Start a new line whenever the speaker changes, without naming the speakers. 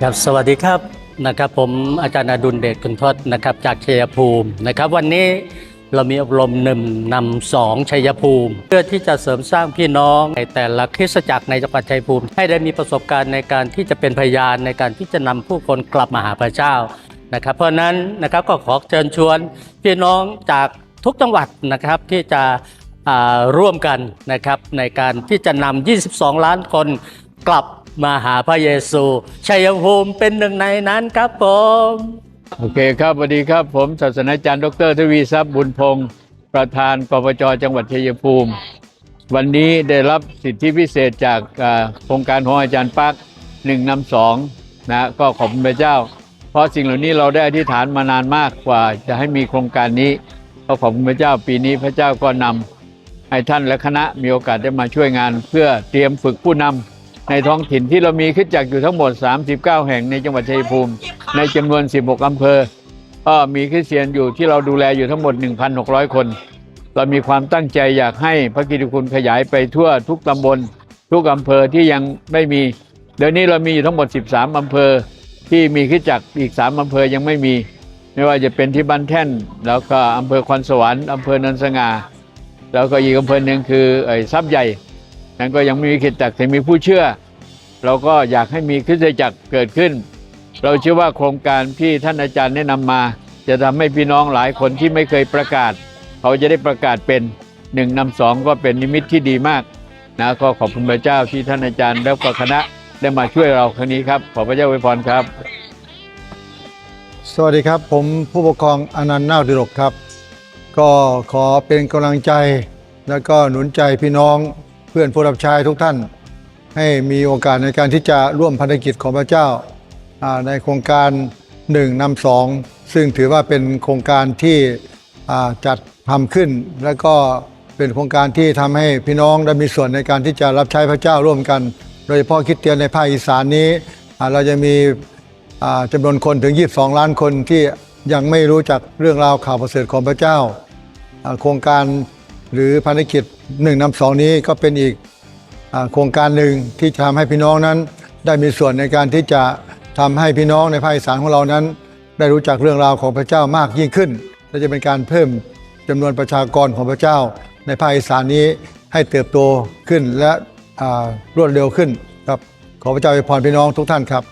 ครับสวัสดีครับนะครับผมอาจารย์อดุลเดชคุณทศนะครับจากชัยภูมินะครับ วันนี้เรามีอบรมหนึ่งนำสองชัยภูมิ เพื่อที่จะเสริมสร้างพี่น้องในแต่ละคริสตจักรในจังหวัดชัยภูมิ ให้ได้มีประสบการณ์ในการที่จะเป็นพยานในการที่จะนำผู้คนกลับมาหาพระเจ้านะครับเพราะนั้นนะครับก็ขอเชิญชวนพี่น้องจากทุกจังหวัดนะครับที่จะร่วมกันนะครับในการที่จะนำ 22 ล้านคนกลับ มาหาพระเยซูชัยภูมิเป็นหนึ่งในนั้นครับผม
โอเคครับสวัสดีครับ ผมศาสนาจารย์ ดรทวีทรัพย์บุญพงศ์ประธานปปจจังหวัดชัยภูมิ วันนี้ได้รับสิทธิพิเศษจากอ่าโครงการของอาจารย์ปักหนึ่งนำสองนะก็ขอบคุณพระเจ้า เพราะสิ่งเหล่านี้เราได้อธิษฐานมานานมากกว่าจะให้มีโครงการนี้ก็ขอบคุณพระเจ้าปีนี้พระเจ้าก็นำให้ท่านและคณะมีโอกาสได้มาช่วยงาน เพื่อเตรียมฝึกผู้นำ ในท้องถิ่นที่เรามีขึ้นจากอยู่ทั้งหมด 39 แห่งในจังหวัดชัยภูมิ ในจำนวน 16 อำเภอก็มีคริสเตียนอยู่ที่เราดูแลอยู่ทั้งหมด 1,600 คน เรามีความตั้งใจอยากให้พระกิตติคุณขยายไปทั่วทุกตำบล ทุกอำเภอที่ยังไม่มี เดี๋ยวนี้เรามีอยู่ทั้งหมด 13 อำเภอที่มีคริสตจักรอีก 3 อำเภอยังไม่มี ไม่ว่าจะเป็นที่บ้านแท่น แล้วก็อำเภอคอนสวรรค์อำเภอเนินสง่าแล้วก็อีกอำเภอหนึ่งคือไอ้ทรัพย์ใหญ่ นั้นก็ยังไม่มีคริสตจักแต่มีผู้เชื่อ เราก็อยากให้มีคริสตจักรเกิดขึ้น เราเชื่อว่าโครงการที่ท่านอาจารย์แนะนำมา จะทำให้พี่น้องหลายคนที่ไม่เคยประกาศ เขาจะได้ประกาศเป็นหนึ่งนำสองก็เป็นนิมิตที่ดีมากนะก็ขอบคุณพระเจ้าที่ท่านอาจารย์แล้วก็คณะได้มาช่วยเราครั้งนี้ครับ ขอพระเจ้าอวยพรครับ
สวัสดีครับ ผมผู้ปกครองอนันต์นาคดิรกครับ ก็ขอเป็นกำลังใจแล้วก็หนุนใจพี่น้อง พื่อนผู้รับใช้ทุกท่าน ให้มีโอกาสในการที่จะร่วมพันธกิจของพระเจ้าในโครงการหนึ่งนำสองซึ่งถือว่าเป็นโครงการที่จัดทำขึ้น และก็เป็นโครงการที่ทำให้พี่น้องได้มีส่วนในการที่จะรับใช้พระเจ้าร่วมกัน โดยเฉพาะคิดเตียนในภาคอีสานนี้ เราจะมีอ่าจำนวนคนถึง 22 ล้านคนที่ยังไม่รู้จักเรื่องราวข่าวประเสริฐของพระเจ้าอ่าโครงการหรือภารกิจ หนึ่งนำสองนี้ก็เป็นอีกอโครงการหนึ่งที่จะทำให้พี่น้องนั้น ได้มีส่วนในการที่จะทำให้พี่น้องในภาคอีสานของเรานั้น ได้รู้จักเรื่องราวของพระเจ้ามากยิ่งขึ้น และจะเป็นการเพิ่มจำนวนประชากรของพระเจ้า ในภาคอีสานนี้ให้เติบโตขึ้นและรวดเร็วขึ้นครับขอพระเจ้าอวยพรพี่น้องทุกท่านครับ